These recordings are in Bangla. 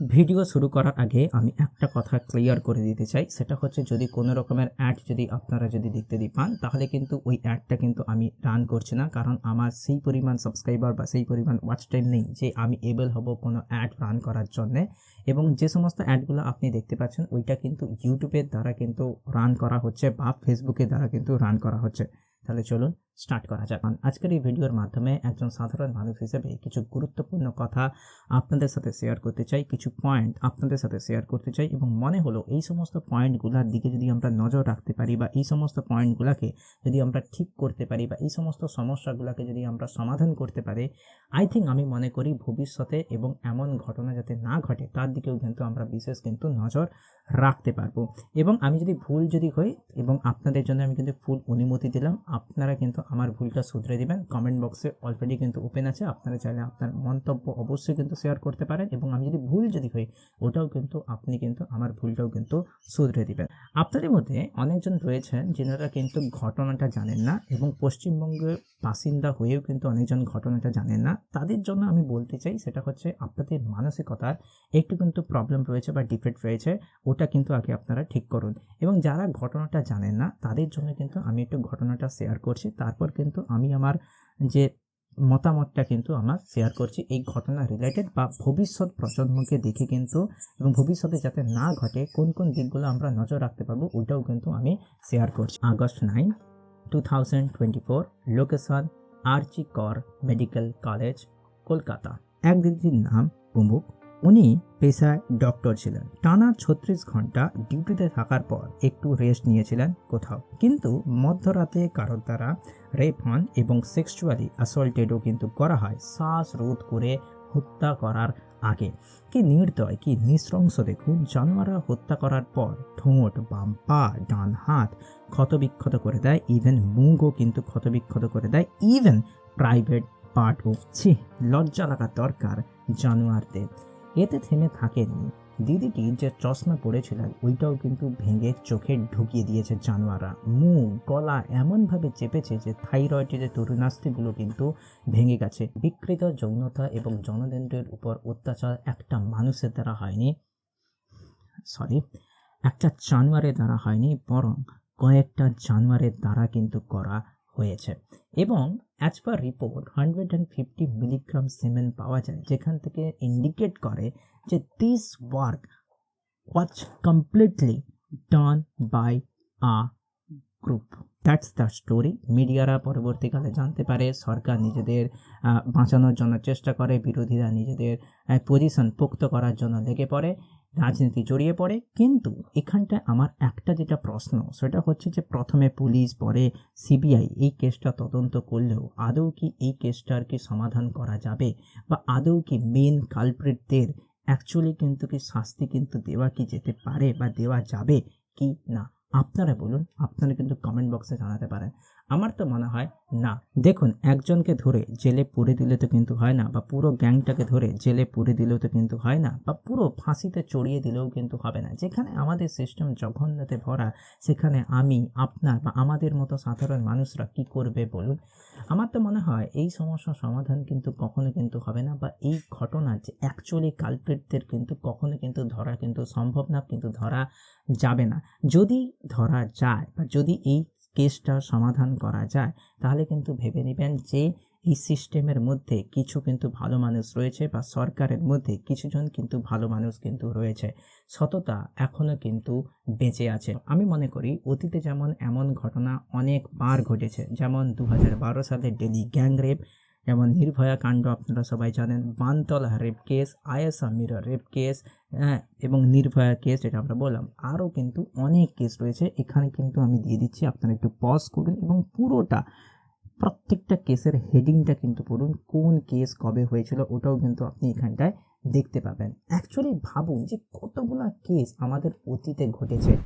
ভিডিও শুরু করার আগে আমি একটা কথা ক্লিয়ার করে দিতে চাই। সেটা হচ্ছে যদি কোনো রকমের অ্যাড যদি আপনারা যদি দেখতে দি পান, তাহলে কিন্তু ওই অ্যাডটা কিন্তু আমি রান করছি না। কারণ আমার সেই পরিমাণ সাবস্ক্রাইবার বা সেই পরিমাণ ওয়াচ টাইম নেই যে আমি এবেল হব কোনো অ্যাড রান করার জন্যে। এবং যে সমস্ত অ্যাডগুলো আপনি দেখতে পাচ্ছেন, ওইটা কিন্তু ইউটিউবের দ্বারা কিন্তু রান করা হচ্ছে বা ফেসবুকের দ্বারা কিন্তু রান করা হচ্ছে। তাহলে চলুন স্টার্ট করা যাক। আজকের এই ভিডিওর মাধ্যমে একজন সাধারণ মানুষ হিসেবে কিছু গুরুত্বপূর্ণ কথা আপনাদের সাথে শেয়ার করতে চাই, কিছু পয়েন্ট আপনাদের সাথে শেয়ার করতে চাই এবং মনে হলো এই সমস্ত পয়েন্টগুলোর দিকে যদি আমরা নজর রাখতে পারি বা এই সমস্ত পয়েন্টগুলোকে যদি আমরা ঠিক করতে পারি বা এই সমস্ত সমস্যাগুলোকে যদি আমরা সমাধান করতে পারি আই থিঙ্ক আমি মনে করি ভবিষ্যতে এবং এমন ঘটনা যাতে না ঘটে, তার দিকেও কিন্তু আমরা বিশেষ কিন্তু নজর রাখতে পারব। এবং আমি যদি ভুল যদি হই এবং আপনাদের জন্য আমি কিন্তু ফুল অনুমতি দিলাম, আপনারা কিন্তু আমার ভুলটা শুধরে দিবেন। কমেন্ট বক্সে অলরেডি কিন্তু ওপেন আছে। আপনারা চাইলে আপনার মন্তব্য অবশ্যই কিন্তু শেয়ার করতে পারেন এবং আমি যদি ভুল যদি হই, ওটাও কিন্তু আপনি কিন্তু আমার ভুলটাও কিন্তু শুধরে দিবেন। আপনাদের মধ্যে অনেকজন রয়েছেন যেনারা কিন্তু ঘটনাটা জানেন না এবং পশ্চিমবঙ্গের বাসিন্দা হয়েও কিন্তু অনেকজন ঘটনাটা জানেন না। তাদের জন্য আমি বলতে চাই, সেটা হচ্ছে আপনাদের মানসিকতার একটু কিন্তু প্রবলেম রয়েছে বা ডিফেক্ট রয়েছে, ওটা কিন্তু আগে আপনারা ঠিক করুন। এবং যারা ঘটনাটা জানেন না, তাদের জন্য কিন্তু আমি একটু ঘটনাটা শেয়ার করছি। তারপর কিন্তু আমি আমার যে মতামতটা কিন্তু আমার শেয়ার করছি এই ঘটনা রিলেটেড বা ভবিষ্যৎ প্রজন্মকে দেখে কিন্তু এবং ভবিষ্যতে যাতে না ঘটে, কোন কোন দিকগুলো আমরা নজর রাখতে পারব, ওইটাও কিন্তু আমি শেয়ার করছি। August nine two thousand twenty four location RG Kar medical college Kolkata এক দিদির নাম উমুক উনি পেশায় ডক্টর ছিলেন। টানা ছত্রিশ ঘণ্টা ডিউটিতে থাকার পর একটু রেস্ট নিয়েছিলেন কোথাও। কিন্তু মধ্যরাতে কারোর দ্বারা রেপ হন এবং সেক্সুয়ালি অ্যাসল্টেডও কিন্তু করা হয় শ্বাস রোধ করে হত্যা করার আগে। কি নির্দয়, কি নৃশংস দেখুন, জানোয়াররা হত্যা করার পর ঠোঁট, বাম পা, ডান হাত ক্ষতবিক্ষত করে দেয় ইভেন মুগও কিন্তু ক্ষতবিক্ষত করে দেয় ইভেন প্রাইভেট পার্টও ছি, লজ্জা লাগা দরকার জানোয়ারদের। এতে থেমে থাকেনি। দিদিটি যে চশমা পড়েছিলেন ওইটাও কিন্তু ভেঙে চোখে ঢুকিয়ে দিয়েছে জানোয়াররা। মুখ, গলা এমনভাবে চেপেছে যে থাইরয়েডের যে তরুণাস্থিগুলো কিন্তু ভেঙে গেছে। বিকৃত যৌনতা এবং জনদেন্দ্রের উপর অত্যাচার একটা মানুষের দ্বারা হয়নি সরি একটা জানোয়ারের দ্বারা হয়নি, বরং কয়েকটা জানোয়ারের দ্বারা কিন্তু করা হয়েছে। এবং as per report hundred and fifty milligram cement পাওয়া যায় যেখান থেকে ইন্ডিকেট করে যে this work was completely done by a group that's the story মিডিয়ারা পরবর্তীকালে জানতে পারে, সরকার নিজেদের বাঁচানোর জন্য চেষ্টা করে, বিরোধীরা নিজেদের পজিশন পোক্ত করার জন্য লেগে পড়ে। রাজনীতি জড়িয়ে পড়ে। কিন্তু এখানটায় আমার একটা যেটা প্রশ্ন, সেটা হচ্ছে যে প্রথমে পুলিশ, পরে সিবিআই এই কেসটা তদন্ত করলেও আদৌ কি এই কেসটার কি সমাধান করা যাবে? বা আদৌ কি মেন কালপ্রিটদের অ্যাকচুয়ালি কিন্তু কি শাস্তি কিন্তু দেওয়া কি যেতে পারে বা দেওয়া যাবে কি না? আপনারা বলুন, আপনারা কিন্তু কমেন্ট বক্সে জানাতে পারেন। আমার তো মনে হয়, না। দেখুন, একজনকে ধরে জেলে পুরে দিলে তো কিন্তু হয় না, বা পুরো গ্যাংটাকে ধরে জেলে পুরে দিলেও তো কিন্তু হয় না, বা পুরো ফাঁসিতে চড়িয়ে দিলেও কিন্তু হবে না। যেখানে আমাদের সিস্টেম জঘন্যতে ভরা, সেখানে আমি, আপনার বা আমাদের মতো সাধারণ মানুষরা কি করবে বলুন? আমার তো মনে হয় এই সমস্যার সমাধান কিন্তু কখনো কিন্তু হবে না, বা এই ঘটনা যে অ্যাকচুয়ালি কালপ্রিটদের কিন্তু কখনো কিন্তু ধরা কিন্তু সম্ভব না, কিন্তু ধরা যাবে না। যদি ধরা যায়, বা যদি এই কেসটা সমাধান করা যায়, তাহলে কিন্তু ভেবে নেবেন যে এই সিস্টেমের মধ্যে কিছু কিন্তু ভালো মানুষ রয়েছে বা সরকারের মধ্যে কিছুজন কিন্তু ভালো মানুষ কিন্তু রয়েছে। সততা এখনও কিন্তু বেঁচে আছে। আমি মনে করি অতীতে যেমন এমন ঘটনা অনেকবার ঘটেছে, যেমন দু হাজার বারো সালে ডেলি গ্যাং রেপ যেমন নির্ভয়া কাণ্ড আপনারা সবাই জানেন, Bantala rape case Ayesha Meera rape case হ্যাঁ এবং নির্ভয়া কেস যেটা আমরা বললাম। আরও কিন্তু অনেক কেস রয়েছে। এখানে কিন্তু আমি দিয়ে দিচ্ছি, আপনারা একটু পজ করুন এবং পুরোটা, প্রত্যেকটা কেসের হেডিংটা কিন্তু পড়ুন, কোন কেস কবে হয়েছিল, ওটাও কিন্তু আপনি এখানটায় দেখতে পাবেন। অ্যাকচুয়ালি ভাবুন যে কতগুলা কেস আমাদের অতীতে ঘটেছে।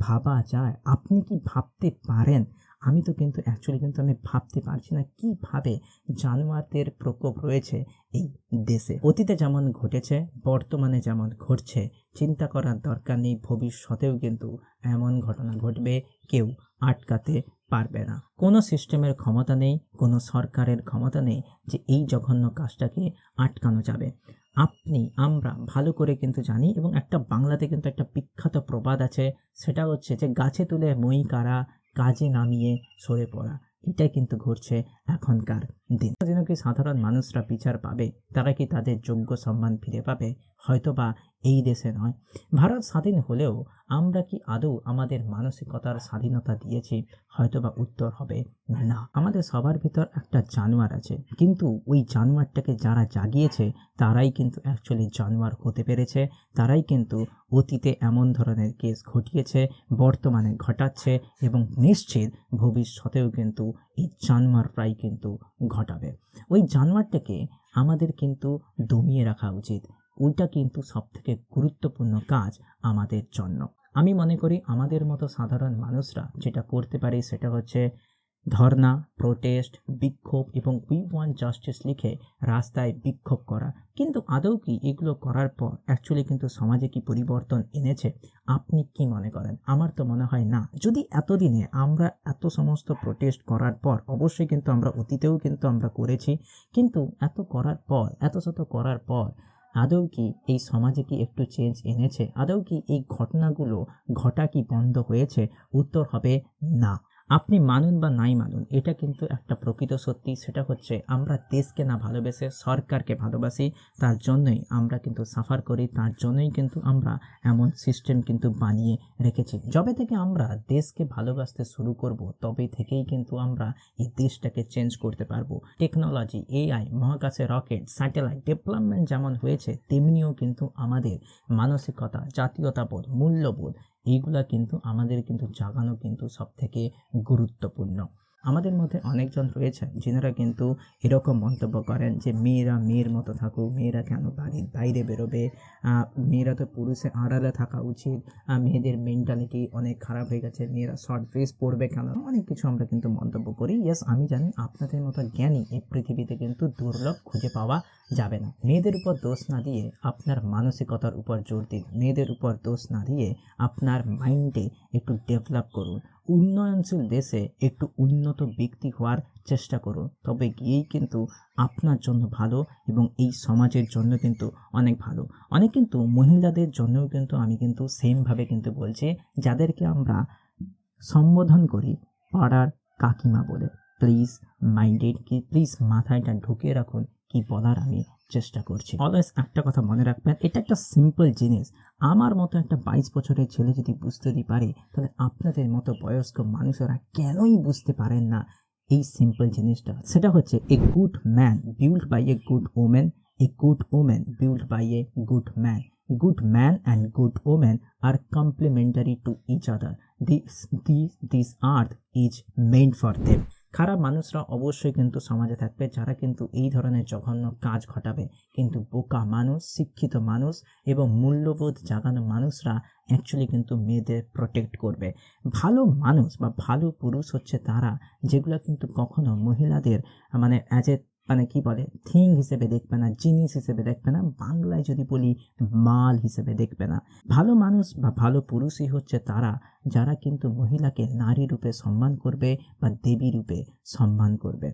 ভাবা যায়। আপনি কি ভাবতে পারেন? আমি তো কিন্তু অ্যাকচুয়ালি কিন্তু আমি ভাবতে পারছি না কীভাবে জানোয়ারদের প্রকোপ রয়েছে এই দেশে। অতীতে যেমন ঘটেছে, বর্তমানে যেমন ঘটছে, চিন্তা করার দরকার নেই, ভবিষ্যতেও কিন্তু এমন ঘটনা ঘটবে, কেউ আটকাতে পারবে না। কোনো সিস্টেমের ক্ষমতা নেই, কোনো সরকারের ক্ষমতা নেই যে এই জঘন্য কাজটাকে আটকানো যাবে। আপনি, আমরা ভালো করে কিন্তু জানি এবং একটা বাংলাতে কিন্তু একটা বিখ্যাত প্রবাদ আছে, সেটা হচ্ছে যে গাছে তুলে মই কারা কাজে নামিয়ে সরে পড়া। এটাই কিন্তু ঘটছে এখনকার দিন। দিনও কি সাধারণ মানুষরা বিচার পাবে, তারা কি তাদের যোগ্য সম্মান ফিরে পাবে? হয়তো বা এই দেশে নয়। ভারত স্বাধীন হলেও আমরা কি আদৌ আমাদের মানসিকতার স্বাধীনতা দিয়েছি? হয়তোবা উত্তর হবে না। আমাদের সবার ভিতর একটা জানোয়ার আছে। কিন্তু ওই জানোয়ারটাকে যারা জাগিয়েছে, তারাই কিন্তু অ্যাকচুয়ালি জানোয়ার হতে পেরেছে। তারাই কিন্তু অতীতে এমন ধরনের কেস ঘটিয়েছে, বর্তমানে ঘটাচ্ছে এবং নিশ্চিত ভবিষ্যতেও কিন্তু এই জানোয়ার প্রায় কিন্তু ঘটাবে। ওই জানোয়ারটাকে আমাদের কিন্তু দমিয়ে রাখা উচিত। ওইটা কিন্তু সবথেকে গুরুত্বপূর্ণ কাজ আমাদের জন্য। আমি মনে করি আমাদের মতো সাধারণ মানুষরা যেটা করতে পারি সেটা হচ্ছে ধর্না প্রোটেস্ট বিক্ষোভ এবং উই ওয়ান জাস্টিস লিখে রাস্তায় বিক্ষোভ করা। কিন্তু আদৌ কি এগুলো করার পর অ্যাকচুয়ালি কিন্তু সমাজে কি পরিবর্তন এনেছে? আপনি কি মনে করেন? আমার তো মনে হয় না। যদি এতদিনে আমরা এত সমস্ত প্রোটেস্ট করার পর, অবশ্যই কিন্তু আমরা অতীতেও কিন্তু আমরা করেছি। কিন্তু এত করার পর, এত শত করার পর আদৌ কি এই সমাজে কি একটু চেঞ্জ এনেছে? আদৌ কি এই ঘটনাগুলো ঘটা কি বন্ধ হয়েছে? উত্তর হবে না। আপনি মানুন বা নাই মানুন, এটা কিন্তু একটা প্রকৃত সত্যি। সেটা হচ্ছে আমরা দেশকে না ভালোবেসে, সরকারকে ভালোবাসি, তার জন্যই আমরা কিন্তু সাফার করি, তার জন্যই কিন্তু আমরা এমন সিস্টেম কিন্তু বানিয়ে রেখেছি। যবে থেকে আমরা দেশকে ভালোবাসতে শুরু করব, তবে থেকেই কিন্তু আমরা এই দেশটাকে চেঞ্জ করতে পারব। টেকনোলজি এআই মহাকাশে রকেট স্যাটেলাইট ডেভেলপমেন্ট যেমন হয়েছে, তেমনিও কিন্তু আমাদের মানসিকতা, জাতীয়তাবোধ, মূল্যবোধ এইগুলা কিন্তু আমাদের কিন্তু জাগানো কিন্তু সব থেকে গুরুত্বপূর্ণ। আমাদের মধ্যে অনেকজন রয়েছেন যিনারা কিন্তু এরকম মন্তব্য করেন যে, মেয়েরা মেয়ের মতো থাকুক মেয়েরা কেন বাড়ির বাইরে বেরোবে? মেয়েরা তো পুরুষের আড়ালে থাকা উচিত। মেয়েদের মেন্টালিটি অনেক খারাপ হয়ে গেছে, মেয়েরা শর্ট ড্রেস পরবে কেন? অনেক কিছু আমরা কিন্তু মন্তব্য করি। ইয়েস আমি জানি আপনাদের মতো জ্ঞানী এই পৃথিবীতে কিন্তু দুর্লভ খুঁজে পাওয়া যাবে না। মেয়েদের উপর দোষ না দিয়ে আপনার মানসিকতার উপর জোর দিন। মেয়েদের উপর দোষ না দিয়ে আপনার মাইন্ডে একটু ডেভেলপ করুন। উন্নয়নশীল দেশে একটু উন্নত ব্যক্তি হওয়ার চেষ্টা করুন। তবে গিয়েই কিন্তু আপনার জন্য ভালো এবং এই সমাজের জন্য কিন্তু অনেক ভালো। অনেক কিন্তু মহিলাদের জন্যও কিন্তু আমি কিন্তু সেমভাবে কিন্তু বলছি, যাদেরকে আমরা সম্বোধন করি পাড়ার কাকিমা বলে। প্লিজ মাইন্ডেড কি প্লিজ মাথায়টা ঢুকিয়ে রাখুন। কি বলার আমি চেষ্টা করছি। অলওয়েজ একটা কথা মনে রাখবেন, এটা একটা সিম্পল জিনিস। আমার মতো একটা বাইশ বছরের ছেলে যদি বুঝতে পারে, তাহলে আপনাদের মতো বয়স্ক মানুষেরা কেনই বুঝতে পারেন না এই সিম্পল জিনিসটা? সেটা হচ্ছে a good man build by a good women a good women build by a good man good man and good woman are complementary to each other this this this earth is meant for them খারাপ মানুষরা অবশ্যই কিন্তু সমাজে থাকবে, যারা কিন্তু এই ধরনের জঘন্য কাজ ঘটাবে। কিন্তু বোকা মানুষ, শিক্ষিত মানুষ এবং মূল্যবোধ জাগানো মানুষরা অ্যাকচুয়ালি কিন্তু মেয়েদের প্রোটেক্ট করবে। ভালো মানুষ বা ভালো পুরুষ হচ্ছে তারা, যেগুলো কিন্তু কখনো মহিলাদের মানে অ্যাজ এ মানে কি বলে, থিং হিসেবে দেখবে না, জিনিস হিসেবে দেখবে না, বাংলায় যদি বলি মাল হিসেবে দেখবে না। ভালো মানুষ বা ভালো পুরুষই হচ্ছে তারা, যারা কিন্তু মহিলাকে নারী রূপে সম্মান করবে বা দেবী রূপে সম্মান করবে।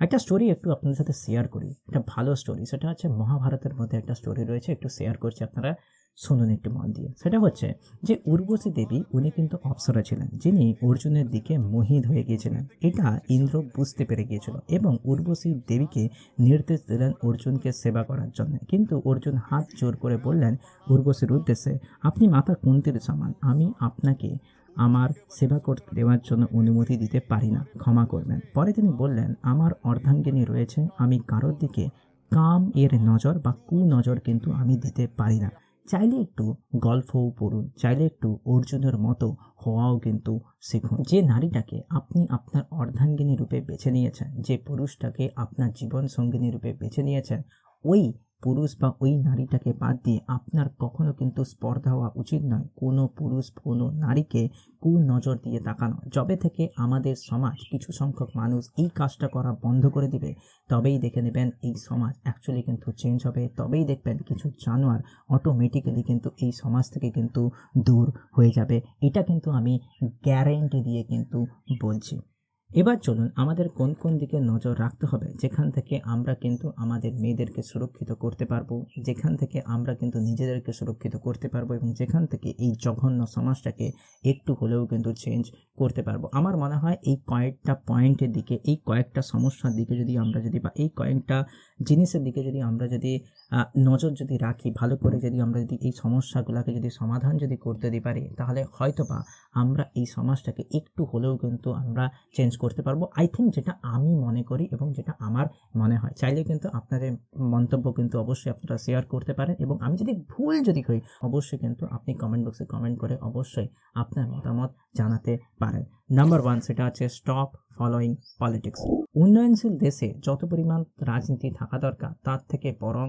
একটা স্টোরি একটু আপনাদের সাথে শেয়ার করি, একটা ভালো স্টোরি সেটা হচ্ছে মহাভারতের মধ্যে একটা স্টোরি রয়েছে, একটু শেয়ার করছি আপনারা। শুনুন একটু মন দিয়ে। সেটা হচ্ছে যে উর্বশী দেবী উনি কিন্তু অপ্সরা ছিলেন, যিনি অর্জুনের দিকে মোহিত হয়ে গিয়েছিলেন। এটা ইন্দ্র বুঝতে পেরে গিয়েছিল এবং উর্বশী দেবীকে নির্দেশ দিলেন অর্জুনকে সেবা করার জন্য। কিন্তু অর্জুন হাত জোর করে বললেন, উর্বশীর উদ্দেশ্যে আপনি মাতা কুন্তির সমান। আমি আপনাকে আমার সেবা করতে দেওয়ার জন্য অনুমতি দিতে পারি না। ক্ষমা করবেন। পরে তিনি বললেন, আমার অর্ধাঙ্গিনী রয়েছে। আমি কারোর দিকে কাম এর নজর বা কু নজর কিন্তু আমি দিতে পারি না। চাইলে একটু গল্পও পড়ুন, চাইলে একটু অর্জুনের মতো হওয়াও কিন্তু শিখুন। যে নারীটাকে আপনি আপনার অর্ধাঙ্গিনী রূপে বেছে নিয়েছেন, যে পুরুষটাকে আপনার জীবন সঙ্গিনী রূপে বেছে নিয়েছেন, ওই পুরুষ বা ওই নারীটাকে বাদ দিয়ে আপনার কখনো কিন্তু স্পর্ধা হওয়া উচিত নয়। কোনো পুরুষ, কোনো নারীকে কু নজর দিয়ে তাকানো। যবে থেকে আমাদের সমাজ কিছু সংখ্যক মানুষ এই কাজটা করা বন্ধ করে দিবে, তবেই দেখে নেবেন এই সমাজ অ্যাকচুয়ালি কিন্তু চেঞ্জ হবে। তবেই দেখবেন কিছু জানোয়ার অটোমেটিক্যালি কিন্তু এই সমাজ থেকে কিন্তু দূর হয়ে যাবে। এটা কিন্তু আমি গ্যারেন্টি দিয়ে কিন্তু বলছি। এবার চলুন আমাদের কোন কোন দিকে নজর রাখতে হবে, যেখান থেকে আমরা কিন্তু আমাদের মেয়েদেরকে সুরক্ষিত করতে পারব, যেখান থেকে আমরা কিন্তু নিজেদেরকে সুরক্ষিত করতে পারব এবং যেখান থেকে এই জঘন্য সমাজটাকে একটু হলেও কিন্তু চেঞ্জ করতে পারব। আমার মনে হয় এই কয়েকটা পয়েন্টের দিকে, এই কয়েকটা সমস্যার দিকে যদি আমরা যদি বা এই কয়েকটা জিনিসের দিকে যদি আমরা যদি নজর যদি রাখি, ভালো করে যদি আমরা যদি এই সমস্যাগুলোকে যদি সমাধান যদি করতে দিতে পারি, তাহলে হয়তোবা আমরা এই সমাজটাকে একটু হলেও কিন্তু আমরা চেঞ্জ করতে পারব। আই থিঙ্ক যেটা আমি মনে করি এবং যেটা আমার মনে হয়। চাইলে কিন্তু আপনাদের মন্তব্য কিন্তু অবশ্যই আপনারা শেয়ার করতে পারেন এবং আমি যদি ভুল যদি হই অবশ্যই কিন্তু আপনি কমেন্ট বক্সে কমেন্ট করে অবশ্যই আপনার মতামত জানাতে পারেন। নাম্বার ওয়ান সেটা হচ্ছে স্টপ ফলোয়িং পলিটিক্স উন্নয়নশীল দেশে যত পরিমাণ রাজনীতি থাকা দরকার, তার থেকে বরং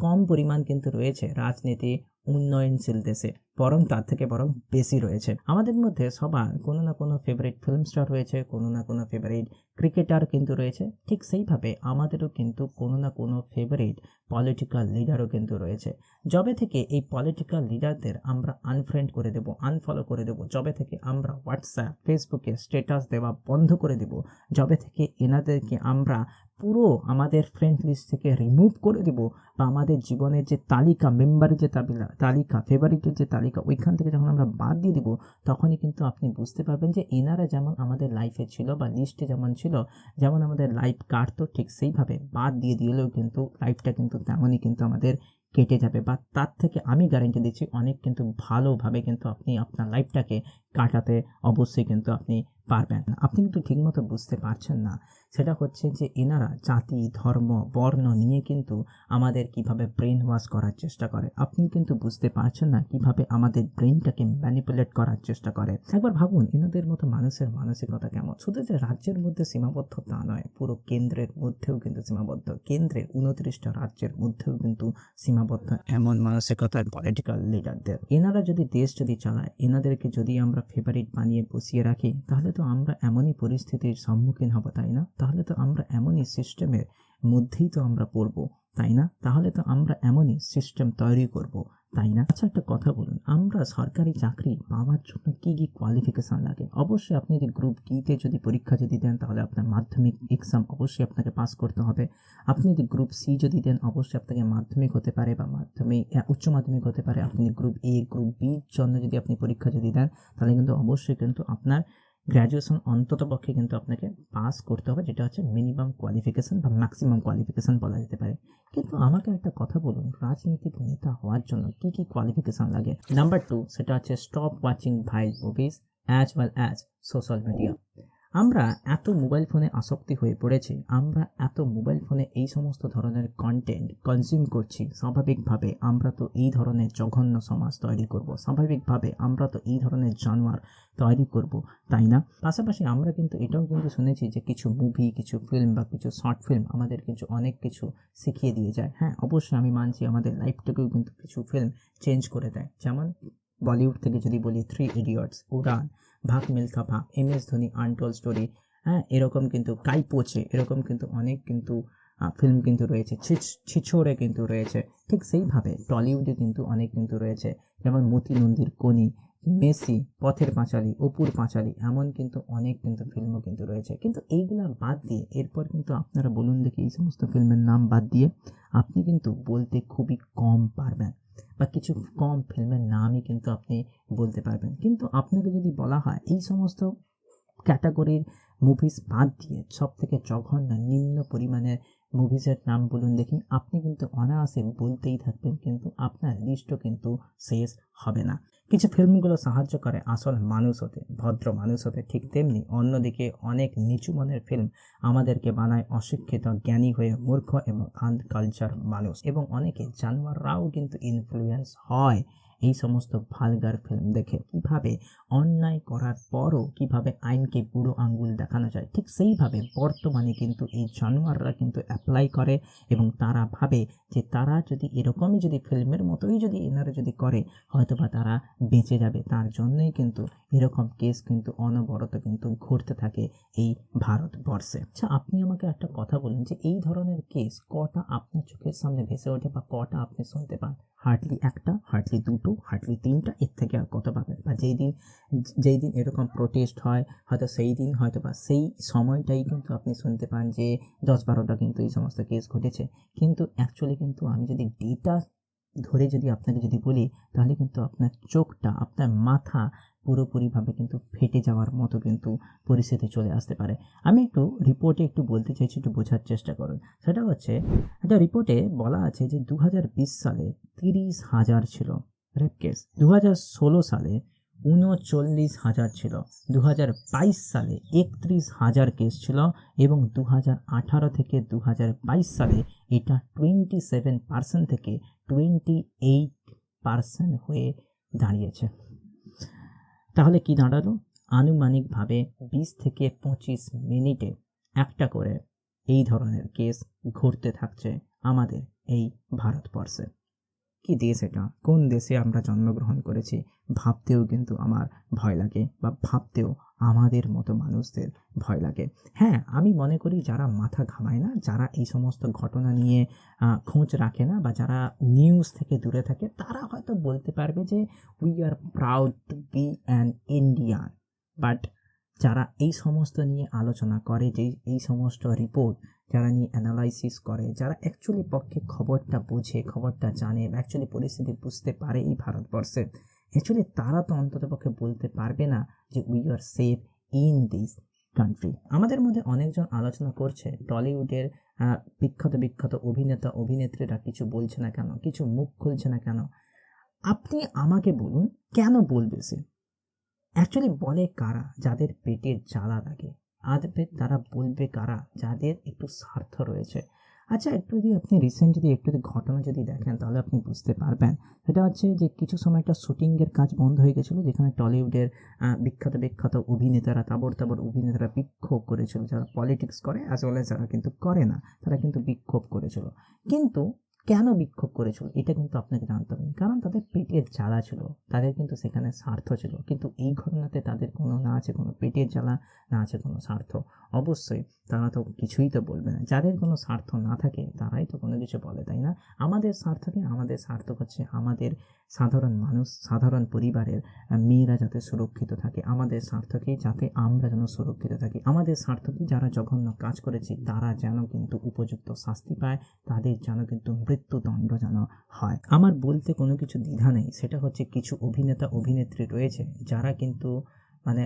কম পরিমাণ কিন্তু রয়েছে রাজনীতি উন্নয়নশীল দেশে, বরং তার থেকে বরং বেশি রয়েছে। আমাদের মধ্যে সবার কোনো না কোনো ফেভারিট ফিল্ম স্টার রয়েছে, কোনো না কোনো ফেভারিট ক্রিকেটার কিন্তু রয়েছে। ঠিক সেইভাবে আমাদেরও কিন্তু কোনো না কোনো ফেভারিট পলিটিক্যাল লিডারও কিন্তু রয়েছে। যবে থেকে এই পলিটিক্যাল লিডারদের আমরা আনফ্রেন্ড করে দেব আনফলো করে দেব, যবে থেকে আমরা হোয়াটসঅ্যাপ ফেসবুকে স্ট্যাটাস দেওয়া বন্ধ করে দেব, যবে থেকে এনাদেরকে আমরা পুরো আমাদের ফ্রেন্ড লিস্ট থেকে রিমুভ করে দেব বা আমাদের জীবনের যে তালিকা মেম্বারের যে তাবিলা তালিকা ফেভারিটের যে তালিকা, ওইখান থেকে যখন আমরা বাদ দিয়ে দেবো, তখনই কিন্তু আপনি বুঝতে পারবেন যে এনারা যেমন আমাদের লাইফে ছিল বা লিস্টে যেমন ছিল, যেমন আমাদের লাইফ কাটতো ঠিক সেইভাবে বাদ দিয়ে দিলেও কিন্তু লাইফটা কিন্তু তেমনই কিন্তু আমাদের কেটে যাবে বা তার থেকে আমি গ্যারেন্টি দিচ্ছি অনেক কিন্তু ভালোভাবে কিন্তু আপনি আপনার লাইফটাকে কাটাতে অবশ্যই কিন্তু আপনি পারবেন। আপনি কিন্তু ঠিকমতো বুঝতে পারছেন না। সেটা হচ্ছে যে এনারা জাতি, ধর্ম, বর্ণ নিয়ে কিন্তু আমাদের কীভাবে ব্রেন ওয়াশ করার চেষ্টা করে। আপনি কিন্তু বুঝতে পারছেন না কীভাবে আমাদের ব্রেনটাকে ম্যানিপুলেট করার চেষ্টা করে। একবার ভাবুন, এনাদের মতো মানুষের মানসিকতা কেমন? শুধু যে রাজ্যের মধ্যে সীমাবদ্ধ তা নয়, পুরো কেন্দ্রের মধ্যেও কিন্তু সীমাবদ্ধ। কেন্দ্রের উনত্রিশটা রাজ্যের মধ্যেও কিন্তু সীমাবদ্ধ এমন মানসিকতার পলিটিক্যাল লিডারদের এনারা যদি দেশ যদি চালায়, এনাদেরকে যদি আমরা ফেভারিট বানিয়ে বসিয়ে রাখি, তাহলে তো আমরা এমনই পরিস্থিতির সম্মুখীন হব, তাই না? তাহলে তো আমরা এমনই সিস্টেমের মধ্যেই তো আমরা পড়ব, তাই না? তাহলে তো আমরা এমনই সিস্টেম তৈরি করব, তাই না? আচ্ছা একটা কথা বলুন, আমরা সরকারি চাকরি পাওয়ার জন্য কি কী কোয়ালিফিকেশান লাগে? অবশ্যই আপনি যদি গ্রুপ ডিতে যদি পরীক্ষা যদি দেন, তাহলে আপনার মাধ্যমিক এক্সাম অবশ্যই আপনাকে পাস করতে হবে। আপনি যদি গ্রুপ সি যদি দেন, অবশ্যই আপনাকে মাধ্যমিক হতে পারে বা মাধ্যমিক উচ্চ মাধ্যমিক হতে পারে। আপনি গ্রুপ এ গ্রুপ বির জন্য যদি আপনি পরীক্ষা যদি দেন, তাহলে কিন্তু অবশ্যই কিন্তু আপনার গ্র্যাজুয়েশন অন্তত পক্ষে কিন্তু আপনাকে পাস করতে হবে, যেটা হচ্ছে মিনিমাম কোয়ালিফিকেশন বা ম্যাক্সিমাম কোয়ালিফিকেশান বলা যেতে পারে। কিন্তু আমাকে একটা কথা বলুন, রাজনৈতিক নেতা হওয়ার জন্য কি কি কোয়ালিফিকেশান লাগে? নাম্বার টু সেটা হচ্ছে stop watching vile movies as well as social media আমরা এত মোবাইল ফোনে আসক্তি হয়ে পড়েছি, আমরা এত মোবাইল ফোনে এই সমস্ত ধরনের কন্টেন্ট কনজিউম করছি, স্বাভাবিকভাবে আমরা তো এই ধরনের জঘন্য সমাজ তৈরি করব, স্বাভাবিকভাবে আমরা তো এই ধরনের জানোয়ার তৈরি করব, তাই না? পাশাপাশি আমরা কিন্তু এটাও কিন্তু শুনেছি যে কিছু মুভি কিছু ফিল্ম বা কিছু শর্ট ফিল্ম আমাদের কিছু অনেক কিছু শিখিয়ে দিয়ে যায়। হ্যাঁ অবশ্যই আমি মানছি আমাদের লাইফটাকেও কিন্তু কিছু ফিল্ম চেঞ্জ করে দেয়। যেমন বলিউড থেকে যদি বলি three idiots Udaan Bhaag Milkha Bhaag M S Dhoni untold story হ্যাঁ এরকম কিন্তু কাই পোচে, এরকম কিন্তু অনেক কিন্তু ফিল্ম কিন্তু রয়েছে, ছিছ- ছিছোড়ে কিন্তু রয়েছে, ঠিক সেইভাবে টলিউডে কিন্তু অনেক কিন্তু রয়েছে, যেমন মতি নন্দীর কনি, মেসি, পথের পাঁচালী, অপুর পাঁচালী, এমন কিন্তু অনেক কিন্তু ফিল্মও কিন্তু রয়েছে, কিন্তু এইগুলা বাদ দিয়ে, এরপর কিন্তু আপনারা বলুন দেখি এই সমস্ত ফিল্মের নাম বাদ দিয়ে, আপনি কিন্তু বলতে খুবই কম পারবেন। বা কিছু কম ফিল্মের নামই কিন্তু আপনি বলতে পারবেন। কিন্তু আপনাকে যদি বলা হয়, এই সমস্ত ক্যাটাগরির মুভিস বাদ দিয়ে সব থেকে জঘন্য, নিম্ন পরিমাণের মুভিসের নাম বলুন, দেখি আপনি কিন্তু অনায়াসে বলতেই থাকবেন, কিন্তু আপনার লিস্টও কিন্তু শেষ হবে না। কিছু ফিল্মগুলো সাহায্য করে আসল মানুষ হতে, ভদ্র মানুষ হতে, ঠিক তেমনি অন্যদিকে অনেক নিচু মনের ফিল্ম আমাদেরকে বানায় অশিক্ষিত, জ্ঞানী হয়ে মূর্খ এবং আনকালচার মানুষ। এবং অনেকে জানোয়াররাও কিন্তু ইনফ্লুয়েন্স হয়। এই সমস্ত ভালগার ফিল্ম দেখে কীভাবে অন্যায় করার পরও কীভাবে আইনকে বুড়ো আঙ্গুল দেখানো যায়, ঠিক সেইভাবে বর্তমানে কিন্তু এই জানোয়াররা কিন্তু অ্যাপ্লাই করে এবং তারা ভাবে যে তারা যদি এরকমই যদি ফিল্মের মতোই যদি এনারা যদি করে, হয়তোবা তারা বেঁচে যাবে। তার জন্যই কিন্তু এরকম কেস কিন্তু অনবরত কিন্তু ঘটতে থাকে এই ভারতবর্ষে। আচ্ছা আপনি আমাকে একটা কথা বলুন যে এই ধরনের কেস কটা আপনার চোখের সামনে ভেসে ওঠে বা কটা আপনি শুনতে পান? হার্ডলি একটা হার্ডলি দুটো। হার্ডলি তিনটা, এর থেকে আর কত পাবেন বা যেই দিন যেই দিন এরকম প্রোটেস্ট হয়, হয়তো সেই দিন, হয়তো বা সেই সময়টাই কিন্তু আপনি শুনতে পান যে দশ বারোটা কিন্তু এই সমস্ত কেস ঘটেছে। কিন্তু অ্যাকচুয়ালি কিন্তু আমি যদি ডেটা ধরে যদি আপনাকে যদি বলি, তাহলে কিন্তু আপনার চোখটা, আপনার মাথা পুরোপুরিভাবে কিন্তু ফেটে যাওয়ার মতো কিন্তু পরিস্থিতি চলে আসতে পারে। আমি একটু রিপোর্টে একটু বলতে চাইছি, একটু বোঝার চেষ্টা করুন। সেটা হচ্ছে, একটা রিপোর্টে বলা আছে যে দু হাজার বিশ সালে তিরিশ হাজার ছিল। রেপ কেস দু হাজার ষোলো সালে উনচল্লিশ হাজার ছিল দু হাজার বাইশ সালে একত্রিশ হাজার কেস ছিল এবং দু থেকে দু হাজার বাইশ সালে এটা টোয়েন্টি সেভেন পার্সেন্ট থেকে টোয়েন্টি এইট পার্সেন্ট হয়ে দাঁড়িয়েছে। তাহলে কি দাঁড়াল? আনুমানিকভাবে বিশ থেকে পঁচিশ মিনিটে একটা করে এই ধরনের কেস ঘটতে থাকছে আমাদের এই ভারতবর্ষে। কি দেশ এটা কোন দেশে আমরা জন্মগ্রহণ করেছি? ভাবতেও কিন্তু আমার ভয় লাগে বা ভাবতেও আমাদের মতো মানুষদের ভয় লাগে। হ্যাঁ আমি মনে করি যারা মাথা ঘামায় না, যারা এই সমস্ত ঘটনা নিয়ে খোঁজ রাখে না বা যারা নিউজ থেকে দূরে থাকে, তারা হয়তো বলতে পারবে যে we are proud to be an Indian but যারা এই সমস্ত নিয়ে আলোচনা করে, যে এই সমস্ত রিপোর্ট যারা নিয়ে অ্যানালাইসিস করে, যারা অ্যাকচুয়ালি পক্ষে খবরটা বুঝে, খবরটা জানে অ্যাকচুয়ালি পরিস্থিতি বুঝতে পারে এই ভারতবর্ষে অ্যাকচুয়ালি তারা তো অন্তত পক্ষে বলতে পারবে না যে we are safe in this country আমাদের মধ্যে অনেকজন আলোচনা করছে, টলিউডের বিখ্যাত বিখ্যাত অভিনেতা, অভিনেত্রীরা কিছু বলছে না কেন, কিছু মুখ খুলছে না কেন? আপনি আমাকে বলুন, কেন বলবে সে? অ্যাকচুয়ালি বলে কারা? যাদের পেটের জ্বালা লাগে। আদবে তারা বলবে কারা? যাদের একটু স্বার্থ রয়েছে। আচ্ছা একটু যদি আপনি রিসেন্ট যদি একটু যদি ঘটনা যদি দেখেন, তাহলে আপনি বুঝতে পারবেন। সেটা হচ্ছে যে, কিছু সময় একটা শুটিংয়ের কাজ বন্ধ হয়ে গেছিল, যেখানে টলিউডের বিখ্যাত বিখ্যাত অভিনেতারা তাবর তাবর অভিনেতারা বিক্ষোভ করেছিল। যারা পলিটিক্স করে অ্যাজ ওয়েল যারা কিন্তু করে না, তারা কিন্তু বিক্ষোভ করেছিল। কিন্তু কেন বিক্ষোভ করেছিল? এটা কিন্তু আপনাকে জানতে হবে। কারণ তাদের পেটের জ্বালা ছিল। তাদের কিন্তু সেখানে স্বার্থ ছিল। কিন্তু এই ঘটনাতে তাদের কোনো না আছে কোনো পেটের জ্বালা, না আছে কোনো স্বার্থ। অবশ্যই তারা তো কিছুই তো বলবে না। যাদের কোনো স্বার্থ না থাকে, তারাই তো কোনো কিছু বলে, তাই না? আমাদের স্বার্থকে আমাদের স্বার্থ হচ্ছে আমাদের সাধারণ মানুষ, সাধারণ পরিবারের মেয়েরা যাতে সুরক্ষিত থাকে, আমাদের স্বার্থ কি যাতে আমরা যেন সুরক্ষিত থাকি, আমাদের স্বার্থ কি যারা জঘন্য কাজ করেছে, তারা যেন কিন্তু উপযুক্ত শাস্তি পায়, তাদের যেন কিন্তু মৃত্যুদণ্ড যেন হয়। আমার বলতে কোনো কিছু দ্বিধা নেই, সেটা হচ্ছে কিছু অভিনেতা, অভিনেত্রী রয়েছে, যারা কিন্তু মানে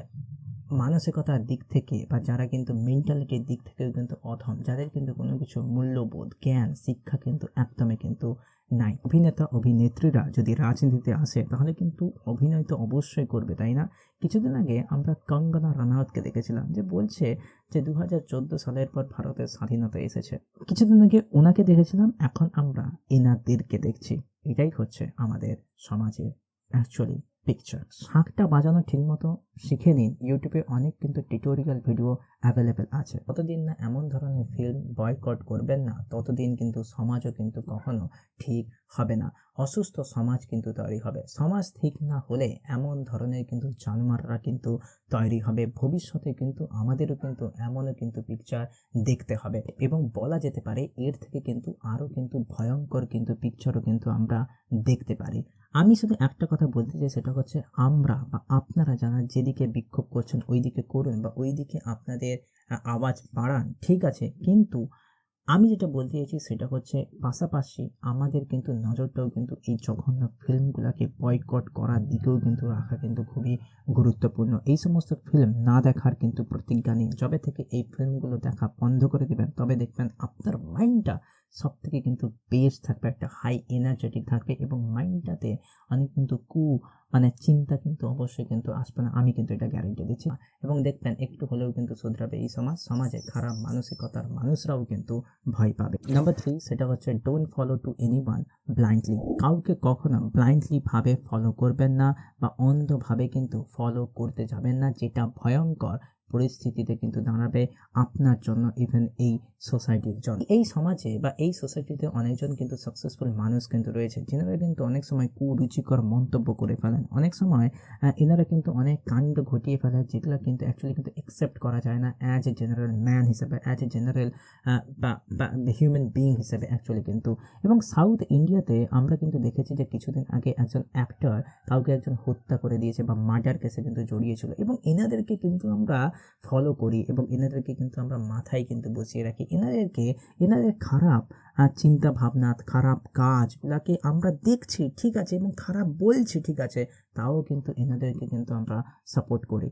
মানসিকতার দিক থেকে বা যারা কিন্তু মেন্টালিটির দিক থেকেও কিন্তু অধম, যাদের কিন্তু কোনো কিছু মূল্যবোধ, জ্ঞান, শিক্ষা কিন্তু একদমই কিন্তু নাই। অভিনেতা, অভিনেত্রীরা যদি রাজনীতিতে আসে, তাহলে কিন্তু অভিনয় তো অবশ্যই করবে, তাই না? কিছুদিন আগে আমরা কঙ্গনা রানাওয়াতকে দেখেছিলাম, যে বলছে যে দু হাজার চোদ্দ সালের পর ভারতের স্বাধীনতা এসেছে। কিছুদিন আগে ওনাকে দেখেছিলাম, এখন আমরা এনাদেরকে দেখছি। এটাই হচ্ছে আমাদের সমাজের অ্যাকচুয়ালি পিকচার শাঁখটা বাজানো ঠিকমতো শিখে নিন। ইউটিউবে অনেক কিন্তু টিউটোরিয়াল ভিডিও অ্যাভেলেবেল আছে। ততদিন না এমন ধরনের ফিল্ম বয়কট করবেন না, ততদিন কিন্তু সমাজও কিন্তু কখনো ঠিক হবে না। অসুস্থ সমাজ কিন্তু তৈরি হবে। সমাজ ঠিক না হলে এমন ধরনের কিন্তু জানোয়াররা কিন্তু তৈরি হবে। ভবিষ্যতে কিন্তু আমাদেরও কিন্তু এমনও কিন্তু পিকচার দেখতে হবে। এবং বলা যেতে পারে এর থেকে কিন্তু আরও কিন্তু ভয়ঙ্কর কিন্তু পিকচারও কিন্তু আমরা দেখতে পারি। আমি শুধু একটা কথা বলতে চাই, সেটা হচ্ছে আমরা বা আপনারা যারা যেদিকে বিক্ষোভ করছেন ওই দিকে করুন বা ওই দিকে আপনাদের আ- আওয়াজ বাড়ান, ঠিক আছে। কিন্তু আমি যেটা বলতে চাইছি সেটা হচ্ছে পাশাপাশি আমাদের কিন্তু নজরটাও কিন্তু এই জঘন্য ফিল্মগুলোকে বয়কট করার দিকেও কিন্তু রাখা কিন্তু খুবই গুরুত্বপূর্ণ। এই সমস্ত ফিল্ম না দেখার কিন্তু প্রতিজ্ঞা নেই। যবে থেকে এই ফিল্মগুলো দেখা বন্ধ করে দেবেন, তবে দেখবেন আপনার মাইন্ডটা সব থেকে কিন্তু বেস্ট থাকবে, একটা হাই এনার্জেটিক থাকবে এবং মাইন্ডটাতে অনেক কিন্তু কু মানে চিন্তা কিন্তু অবশ্যই কিন্তু আসবে না। আমি কিন্তু এটা গ্যারেন্টি দিচ্ছি। এবং দেখবেন, একটু হলেও কিন্তু শুধরাবে এই সমাজ, সমাজে খারাপ মানসিকতার মানুষরাও কিন্তু ভয় পাবে। নাম্বার থ্রি সেটা হচ্ছে don't follow to any one blindly কাউকে কখনো ব্লাইন্ডলি ভাবে ফলো করবেন না বা অন্ধভাবে কিন্তু ফলো করতে যাবেন না, যেটা ভয়ঙ্কর। পরিস্থিতিতে কিন্তু দাঁড়াবে আপনার জন্য ইভেন এই সোসাইটির জন্য। এই সমাজে বা এই সোসাইটিতে অনেকজন কিন্তু সাকসেসফুল মানুষ কিন্তু রয়েছে, যেনারা কিন্তু অনেক সময় কুরুচিকর মন্তব্য করে ফেলেন। অনেক সময় এনারা কিন্তু অনেক কাণ্ড ঘটিয়ে ফেলে যেগুলো কিন্তু অ্যাকচুয়ালি কিন্তু অ্যাকসেপ্ট করা যায় না অ্যাজ এ জেনারেল ম্যান হিসেবে অ্যাজ এ জেনারেল বা হিউম্যান বিইং হিসেবে অ্যাকচুয়ালি কিন্তু। এবং সাউথ ইন্ডিয়াতে আমরা কিন্তু দেখেছি যে কিছুদিন আগে একজন অ্যাক্টর কাউকে একজন হত্যা করে দিয়েছে বা মার্ডার কেসে কিন্তু জড়িয়েছিল। এবং এনাদেরকে কিন্তু আমরা ফলো করি এবং এনাদেরকে কিন্তু আমরা মাথায় কিন্তু বসিয়ে রাখি। এনাদেরকে, এনাদের খারাপ চিন্তা ভাবনা খারাপ কাজগুলাকে আমরা দেখছি, ঠিক আছে, এবং খারাপ বলছি, ঠিক আছে তাও কিন্তু এনাদেরকে কিন্তু আমরা সাপোর্ট করি।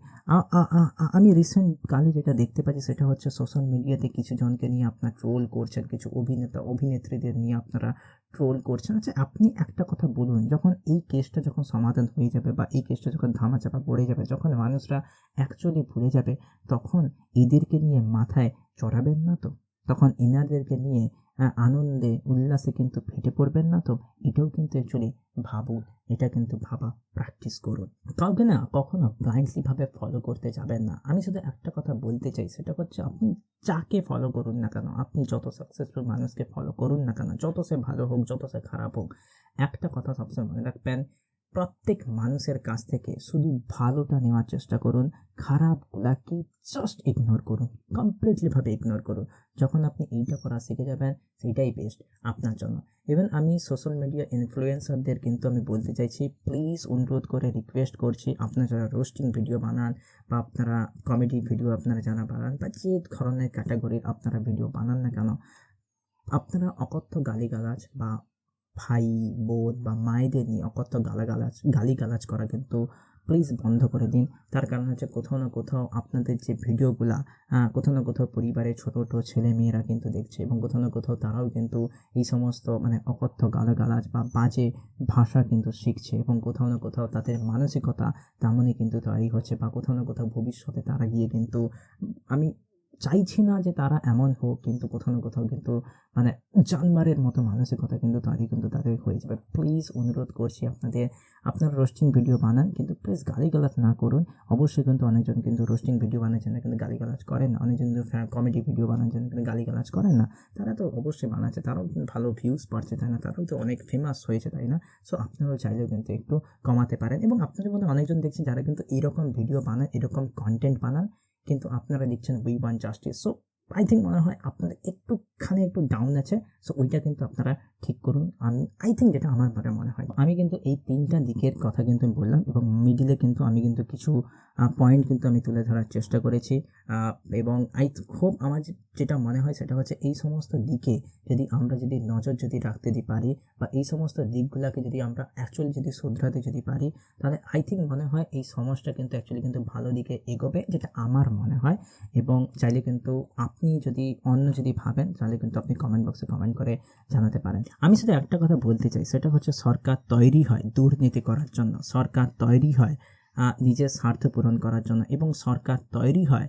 আমি রিসেন্ট কালে যেটা দেখতে পাচ্ছি সেটা হচ্ছে সোশ্যাল মিডিয়াতে কিছু জনকে নিয়ে আপনার ট্রোল করছেন, কিছু অভিনেতা, অভিনেত্রীদের নিয়ে আপনারা ট্রোল করছেন। আচ্ছা আপনি একটা কথা বলুন, যখন এই কেসটা যখন সমাধান হয়ে যাবে বা এই কেসটা যখন ধামাচাপা পড়ে যাবে, যখন মানুষরা অ্যাকচুয়ালি ভুলে যাবে, তখন এদেরকে নিয়ে মাথায় চড়াবেন না তো? তখন এনাদেরকে নিয়ে আনন্দে, উল্লাসে কিন্তু ফেটে পড়বেন না তো? এটাও কিন্তু অ্যাকচুয়ালি ভাবুন। এটা কিন্তু ভাবা প্র্যাকটিস করুন। কাউকে না কখনো ব্লাইন্ডলি ভাবে ফলো করতে যাবেন না। আমি শুধু একটা কথা বলতে চাই, সেটা হচ্ছে আপনি যাকে ফলো করুন না কেন, আপনি যত সাকসেসফুল মানুষকে ফলো করুন না কেন, যত সে ভালো হোক, যত সে খারাপ হোক, একটা কথা সবসময় মনে রাখবেন প্রত্যেক মানুষের কাছ থেকে শুধু ভালোটা নেওয়ার চেষ্টা করুন, খারাপগুলাকে জাস্ট ইগনোর করুন কমপ্লিটলিভাবে ইগনোর করুন। যখন আপনি এইটা করা শিখে যাবেন, সেইটাই বেস্ট আপনার জন্য। ইভেন আমি সোশ্যাল মিডিয়া ইনফ্লুয়েন্সারদের কিন্তু আমি বলতে চাইছি প্লিজ অনুরোধ করে রিকোয়েস্ট করছি, আপনারা যারা রোস্টিং ভিডিও বানান বা আপনারা কমেডি ভিডিও আপনারা যারা বানান বা যে ধরনের ক্যাটাগরির আপনারা ভিডিও বানান না কেন, আপনারা অকথ্য গালিগালাজ বা ভাই, বোন বা মায়েদের নিয়ে অকথ্য গালাগালাজ, গালিগালাজ করা কিন্তু প্লিজ বন্ধ করে দিন। তার কারণ হচ্ছে কোথাও না কোথাও আপনাদের যে ভিডিওগুলা কোথাও না কোথাও পরিবারের ছোটো ছোটো ছেলে মেয়েরা কিন্তু দেখছে এবং কোথাও না কোথাও তারাও কিন্তু এই সমস্ত মানে অকথ্য গালাগালাজ বা বাজে ভাষা কিন্তু শিখছে এবং কোথাও না কোথাও তাদের মানসিকতা তেমনই কিন্তু তৈরি হচ্ছে বা কোথাও না কোথাও ভবিষ্যতে তারা গিয়ে কিন্তু, আমি চাইছি না যে তারা এমন হোক, কিন্তু কোথাও না কোথাও কিন্তু মানে জানমারের মতো মানসিকতা কিন্তু তৈরি কিন্তু তাদের হয়ে যাবে। প্লিজ অনুরোধ করছি আপনাদের, আপনারা রোস্টিং ভিডিও বানান, কিন্তু প্লিজ গালিগালাজ না করুন। অবশ্যই কিন্তু অনেকজন কিন্তু রোস্টিং ভিডিও বানাচ্ছেন না কিন্তু গালিগালাজ করেন না। অনেকজন কিন্তু কমেডি ভিডিও বানাচ্ছেন কিন্তু গালিগালাজ করেন না। তারা তো অবশ্যই বানাচ্ছে, তারাও ভালো ভিউজ পাচ্ছে, তাই না? তারাও তো অনেক ফেমাস হয়েছে, তাই না? সো আপনারাও চাইলেও কিন্তু একটু কমাতে পারেন। এবং আপনাদের মধ্যে অনেকজন দেখছি যারা কিন্তু এরকম ভিডিও বানান এরকম কন্টেন্ট বানান। কিন্তু আপনারা দেখছেন we want justice so I think মনে হয় আপনাদের একটুখানি একটু ডাউন আছে সো ওইটা কিন্তু আপনারা ঠিক করুন। আমি আই থিঙ্ক যেটা আমার মনে মনে হয়। আমি কিন্তু এই তিনটা দিকের কথা কিন্তু আমি বললাম, এবং মিডিলে কিন্তু আমি কিন্তু কিছু পয়েন্ট কিন্তু আমি তুলে ধরার চেষ্টা করেছি এবং আই খুব আমার যেটা মনে হয় সেটা হচ্ছে এই সমস্ত দিকে যদি আমরা যদি নজর যদি রাখতে দিই পারি, বা এই সমস্ত দিকগুলোকে যদি আমরা অ্যাকচুয়ালি যদি শুধরাতে যদি পারি, তাহলে আই থিঙ্ক মনে হয় এই সমাজটা কিন্তু অ্যাকচুয়ালি কিন্তু ভালো দিকে এগোবে, যেটা আমার মনে হয়, এবং চাইলে কিন্তু আপনি যদি অন্য যদি ভাবেন, তাহলে কিন্তু আপনি কমেন্ট বক্সে কমেন্ট করে জানাতে পারেন। আমি শুধু একটা কথা বলতে চাই, সেটা হচ্ছে সরকার তৈরি হয় দুর্নীতি করার জন্য। সরকার তৈরি হয় নিজের স্বার্থ পূরণ করার জন্য এবং সরকার তৈরি হয়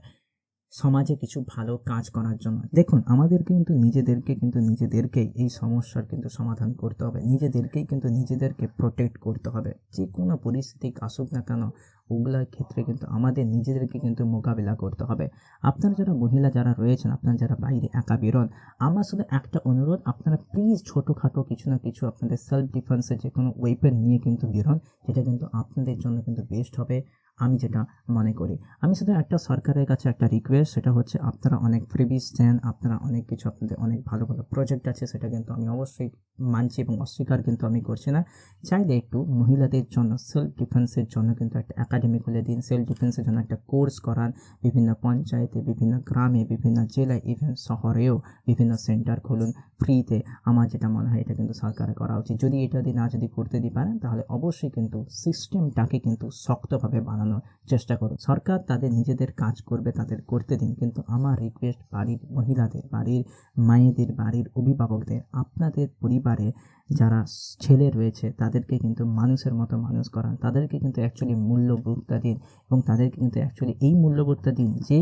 সমাজে কিছু ভালো কাজ করার জন্য। দেখুন, আমাদের কিন্তু নিজেদেরকে কিন্তু নিজেদেরকেই এই সমস্যার কিন্তু সমাধান করতে হবে। নিজেদেরকেই কিন্তু নিজেদেরকে প্রোটেক্ট করতে হবে। যে কোনো পরিস্থিতি আসুক না কেন ওগুলোর ক্ষেত্রে কিন্তু আমাদের নিজেদেরকে কিন্তু মোকাবিলা করতে হবে। আপনারা যারা মহিলা যারা রয়েছেন, আপনারা যারা বাইরে একা বেরোন, আমার শুধু একটা অনুরোধ, আপনারা প্লিজ ছোটোখাটো কিছু না কিছু আপনাদের সেলফ ডিফেন্সের যে কোনো ওয়েপেন নিয়ে কিন্তু বেরোন, যেটা কিন্তু আপনাদের জন্য কিন্তু বেস্ট হবে। আমি যেটা মনে করি। আমি শুধু একটা সরকারের কাছে একটা রিকোয়েস্ট সেটা হচ্ছে আপনারা অনেক ফ্রিবিস দেন, আপনারা অনেক কিছু আপনাদের অনেক ভালো ভালো প্রজেক্ট আছে, সেটা কিন্তু আমি অবশ্যই মানছি এবং অস্বীকার কিন্তু আমি করছি না। চাইলে একটু মহিলাদের জন্য সেলফ ডিফেন্সের জন্য কিন্তু একটা একাডেমি খুলে দিন সেলফ ডিফেন্সের জন্য একটা কোর্স করান। বিভিন্ন পঞ্চায়েতে, বিভিন্ন গ্রামে, বিভিন্ন জেলায় ইভেন শহরেও বিভিন্ন সেন্টার খুলুন ফ্রিতে আমার যেটা মনে হয়, এটা কিন্তু সরকারের করা উচিত। যদি এটা যদি না যদি করতে দিতে পারেন, তাহলে অবশ্যই কিন্তু সিস্টেমটাকে কিন্তু শক্তভাবে বানানো করানোর চেষ্টা করুন সরকার তাদের নিজেদের কাজ করবে, তাদের করতে দিন। কিন্তু আমার রিকোয়েস্ট বাড়ির মহিলাদের, বাড়ির মায়েদের, বাড়ির অভিভাবকদের, আপনাদের পরিবারে যারা ছেলে রয়েছে, তাদেরকে কিন্তু মানুষের মতো মানুষ করান তাদেরকে কিন্তু অ্যাকচুয়ালি মূল্যবোধটা দিন এবং তাদেরকে কিন্তু অ্যাকচুয়ালি এই মূল্যবোধটা দিন যে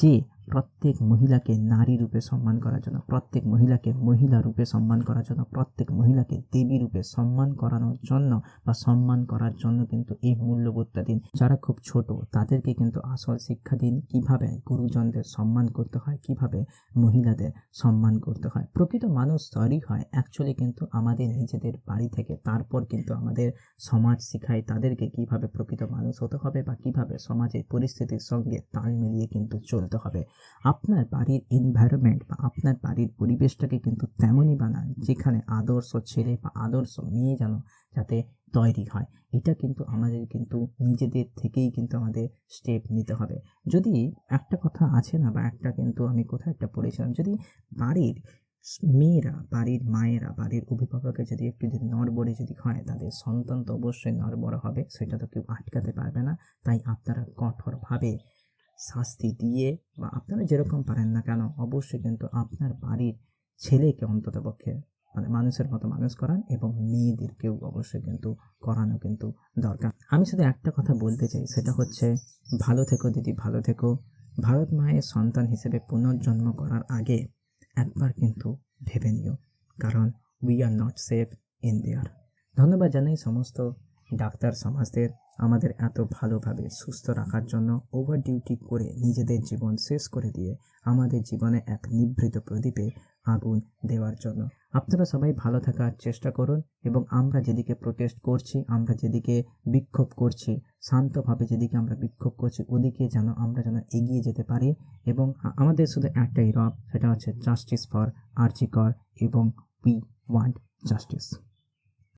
যে প্রত্যেক মহিলাকে নারী রূপে সম্মান করার জন্য, প্রত্যেক মহিলাকে মহিলা রূপে সম্মান করার জন্য, প্রত্যেক মহিলাকে দেবী রূপে সম্মান করানোর জন্য বা সম্মান করার জন্য কিন্তু এই মূল্যবোধটা দিন। যারা খুব ছোট, তাদেরকে কিন্তু আসল শিক্ষা দিন, কীভাবে গুরুজনদের সম্মান করতে হয়, কীভাবে মহিলাদের সম্মান করতে হয়। প্রকৃত মানুষ তৈরি হয় অ্যাকচুয়ালি কিন্তু আমাদের নিজেদের বাড়ি থেকে, তারপর কিন্তু আমাদের সমাজ শেখায় তাদেরকে কীভাবে প্রকৃত মানুষ হতে হবে বা কীভাবে সমাজের পরিস্থিতির সঙ্গে তাল মিলিয়ে কিন্তু চলতে হবে। আপনার বাড়ির এনভায়রনমেন্ট বা আপনার বাড়ির পরিবেশটাকে কিন্তু তেমনই বানান, যেখানে আদর্শ ছেলে বা আদর্শ মেয়ে যেন যাতে তৈরি হয়। এটা কিন্তু আমাদের কিন্তু নিজেদের থেকেই কিন্তু আমাদের স্টেপ নিতে হবে। যদি একটা কথা আছে না বা একটা কিন্তু আমি কোথাও একটা পড়েছিলাম, যদি বাড়ির মেয়েরা, বাড়ির মায়েরা, বাড়ির অভিভাবকের যদি একটু যদি নড়বড়ে যদি হয়, তাদের সন্তান তো অবশ্যই নড়বড়ে হবে, সেটা তো কেউ আটকাতে পারবে না। তাই আপনারা কঠোরভাবে শাস্তি দিয়ে বা আপনারা যেরকম পারেন না কেন, অবশ্যই কিন্তু আপনার বাড়ির ছেলেকে অন্ততপক্ষে মানে মানুষের মতো মানুষ করান এবং মেয়েদেরকেও অবশ্যই কিন্তু করানো কিন্তু দরকার। আমি শুধু একটা কথা বলতে চাই, সেটা হচ্ছে ভালো থেকো দিদি, ভালো থেকো। ভারত মায়ের সন্তান হিসেবে পুনর্জন্ম করার আগে একবার কিন্তু ভেবে নিও, কারণ we are not safe in there ধন্যবাদ জানাই সমস্ত ডাক্তার সমাজদের আমাদের এত ভালোভাবে সুস্থ রাখার জন্য ওভার ডিউটি করে নিজেদের জীবন শেষ করে দিয়ে আমাদের জীবনে এক নিভৃত প্রদীপে আগুন দেওয়ার জন্য। আপনারা সবাই ভালো থাকার চেষ্টা করুন এবং আমরা যেদিকে প্রোটেস্ট করছি, আমরা যেদিকে বিক্ষোভ করছি, শান্তভাবে যেদিকে আমরা বিক্ষোভ করছি, ওদিকে যেন আমরা যেন এগিয়ে যেতে পারি এবং আমাদের শুধু একটাই রব, সেটা হচ্ছে জাস্টিস ফর আর্জিকর এবং উই ওয়ান্ট জাস্টিস